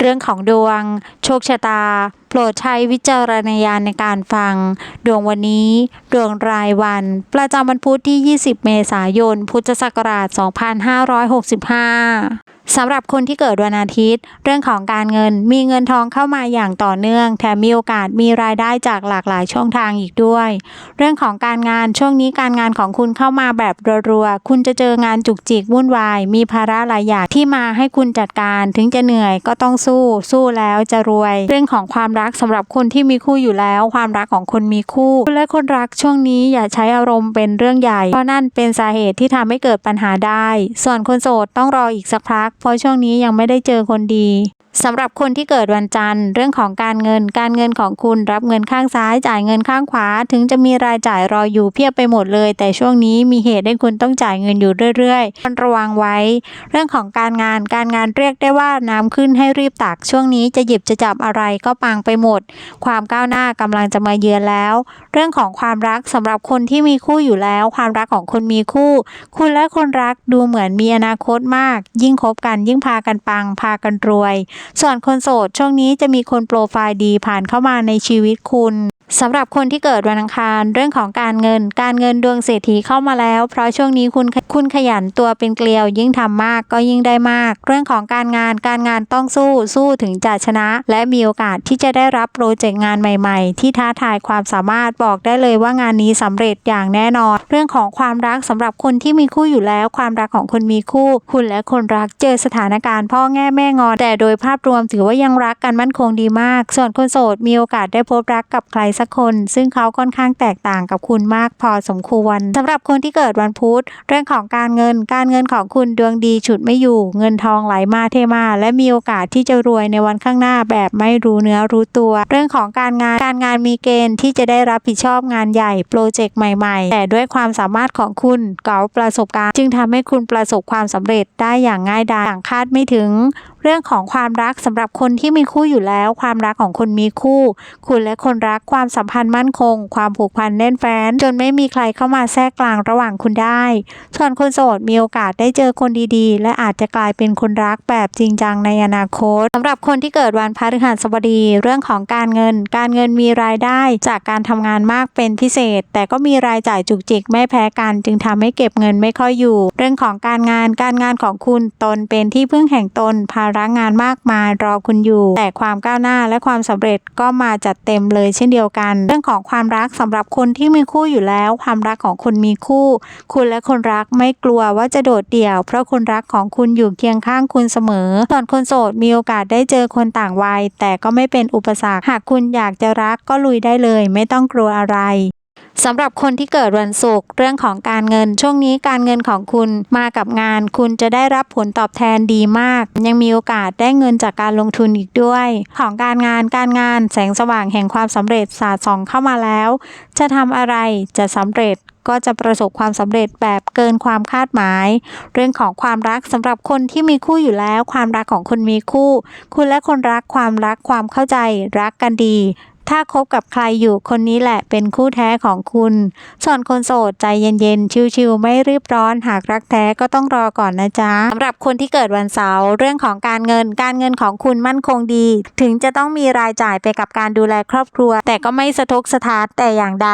เรื่องของดวง โชคชะตา โปรดใช้วิจารณญาณในการฟัง ดวงวันนี้ ดวงรายวัน ประจำวันพุธที่ 20 เมษายน พุทธศักราช 2565 สำหรับคนที่เกิดวันอาทิตย์ เรื่องของการเงินมีเงินทองเข้ามาอย่างต่อเนื่อง แถมมีโอกาสมีรายได้จากหลากหลายช่องทางอีกด้วย เรื่องของการงานช่วงนี้การงานของคุณเข้ามาแบบรัวๆคุณจะเจองานจุกจิกวุ่นวาย มีภาระหลายอย่างที่มาให้คุณจัดการถึงจะเหนื่อยก็ต้องสู้ สู้แล้วจะรวย เรื่องของความรักสำหรับคนที่มีคู่อยู่แล้ว ความรักของคนมีคู่คุณและคนรักช่วงนี้อย่าใช้อารมณ์เป็นเรื่องใหญ่เพราะนั่นเป็นสาเหตุที่ทำให้เกิดปัญหาได้ ส่วนคนโสดต้องรออีกสักพักเพราะช่วงนี้ยังไม่ได้เจอคนดี สำหรับคนที่เกิดวันจันทร์ เรื่องของการเงิน การเงินของคุณรับเงินข้างซ้ายจ่ายเงินข้างขวา ถึงจะมีรายจ่ายรออยู่เพียบไปหมดเลย แต่ช่วงนี้มีเหตุให้คุณต้องจ่ายเงินอยู่เรื่อยๆรระวังไว้ เรื่องของการงานการงานเรียกได้ว่าน้ำขึ้นให้รีบตัก ช่วงนี้จะหยิบจะจับอะไรก็ปังไปหมด ความก้าวหน้ากำลังจะมาเยือนแล้ว เรื่องของความรักสำหรับคนที่มีคู่อยู่แล้ว ความรักของคนมีคู่ คุณและคนรักดูเหมือนมีอนาคตมาก ยิ่งคบกันยิ่งพากันปังพากันรวยส่วนคนโสดช่วงนี้จะมีคนโปรไฟล์ดีผ่านเข้ามาในชีวิตคุณ สำหรับคนที่เกิดวันอังคารเรื่องของการเงิน การเงินดวงเศรษฐีเข้ามาแล้ว เพราะช่วงนี้คุณคุณขยันตัวเป็นเกลียว ยิ่งทำมากก็ยิ่งได้มาก เรื่องของการงานการงานต้องสู้สู้ถึงจะชนะ และมีโอกาสที่จะได้รับโปรเจกต์งานใหม่ๆ ที่ท้าทายความสามารถบอกได้เลยว่างานนี้สำเร็จอย่างแน่นอน เรื่องของความรักสำหรับคนที่มีคู่อยู่แล้ว ความรักของคนมีคู่ คุณและคนรักเจอสถานการณ์พ่อแง่แม่งอนแต่โดยภาพรวมถือว่ายังรักกันมั่นคงดีมาก ส่วนคนโสดมีโอกาสได้พบรักกับใครสักคน ซึ่งเขาค่อนข้างแตกต่างกับคุณมากพอสมควรสำหรับคนที่เกิดวันพุธเรื่องของการเงิน การเงินของคุณดวงดีฉุดไม่อยู่ เงินทองไหลมาเทมา และมีโอกาสที่จะรวยในวันข้างหน้าแบบไม่รู้เนื้อรู้ตัว เรื่องของการงานการงานมีเกณฑ์ที่จะได้รับผิดชอบงานใหญ่โปรเจกต์ใหม่ ๆ แต่ด้วยความสามารถของคุณเก๋าประสบการณ์ จึงทำให้คุณประสบความสำเร็จได้อย่างง่ายดายอย่างคาดไม่ถึงเรื่องของความรักสำหรับคนที่มีคู่อยู่แล้ว ความรักของคนมีคู่ คุณและคนรักความสัมพันธ์มั่นคง ความผูกพันแน่นแฟ้น จนไม่มีใครเข้ามาแทรกกลางระหว่างคุณได้ ส่วนคนโสดมีโอกาสได้เจอคนดีๆ และอาจจะกลายเป็นคนรักแบบจริงจังในอนาคตสำหรับคนที่เกิดวันพฤหัสบดี เรื่องของการเงิน การเงินมีรายได้จากการทำงานมากเป็นพิเศษ แต่ก็มีรายจ่ายจุกจิกไม่แพ้กัน จึงทำให้เก็บเงินไม่ค่อยอยู่ เรื่องของการงานการงานของคุณตนเป็นที่พึ่งแห่งตนภาระงานมากมายรอคุณอยู่ แต่ความก้าวหน้าและความสำเร็จก็มาจัดเต็มเลยเช่นเดียวกัน เรื่องของความรักสำหรับคนที่มีคู่อยู่แล้ว ความรักของคนมีคู่ คุณและคนรักไม่กลัวว่าจะโดดเดี่ยว เพราะคนรักของคุณอยู่เคียงข้างคุณเสมอส่วนคนโสดมีโอกาสได้เจอคนต่างวัย แต่ก็ไม่เป็นอุปสรรคหากคุณอยากจะรักก็ลุยได้เลย ไม่ต้องกลัวอะไร สำหรับคนที่เกิดวันศุกร์เรื่องของการเงิน ช่วงนี้การเงินของคุณมากับงาน คุณจะได้รับผลตอบแทนดีมาก ยังมีโอกาสได้เงินจากการลงทุนอีกด้วย ของการงานการงานแสงสว่างแห่งความสำเร็จสาดส่องเข้ามาแล้ว จะทำอะไรจะสำเร็จก็จะประสบความสำเร็จแบบเกินความคาดหมาย เรื่องของความรักสำหรับคนที่มีคู่อยู่แล้ว ความรักของคนมีคู่ คุณและคนรักความรักความเข้าใจ รักกันดี ถ้าคบกับใครอยู่คนนี้แหละเป็นคู่แท้ของคุณ ส่วนคนโสดใจเย็นๆ ชิวๆไม่รีบร้อนหากรักแท้ก็ต้องรอก่อนนะจ๊ะสำหรับคนที่เกิดวันเสาร์เรื่องของการเงินการเงินของคุณมั่นคงดี ถึงจะต้องมีรายจ่ายไปกับการดูแลครอบครัว แต่ก็ไม่สะทกสะท้านแต่อย่างใด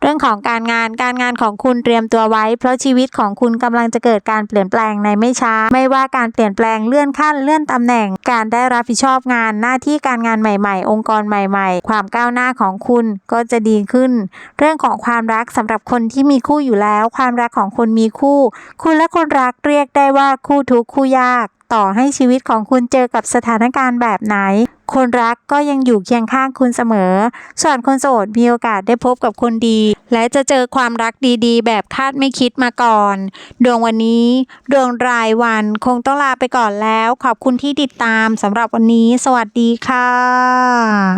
เรื่องของการงานการงานของคุณเตรียมตัวไว้ เพราะชีวิตของคุณกำลังจะเกิดการเปลี่ยนแปลงในไม่ช้า ไม่ว่าการเปลี่ยนแปลงเลื่อนขั้นเลื่อนตำแหน่ง การได้รับผิดชอบงานหน้าที่การงานใหม่ ๆ องค์กรใหม่ ๆ ความก้าวหน้าของคุณก็จะดีขึ้น เรื่องของความรักสำหรับคนที่มีคู่อยู่แล้ว ความรักของคนมีคู่ คุณและคนรักเรียกได้ว่าคู่ทุกคู่ยาก ต่อให้ชีวิตของคุณเจอกับสถานการณ์แบบไหน คนรักก็ยังอยู่เคียงข้างคุณเสมอ ส่วนคนโสดมีโอกาสได้พบกับคนดี และจะเจอความรักดีๆ แบบคาดไม่คิดมาก่อน ดวงวันนี้ ดวงรายวันคงต้องลาไปก่อนแล้ว ขอบคุณที่ติดตามสำหรับวันนี้ สวัสดีค่ะ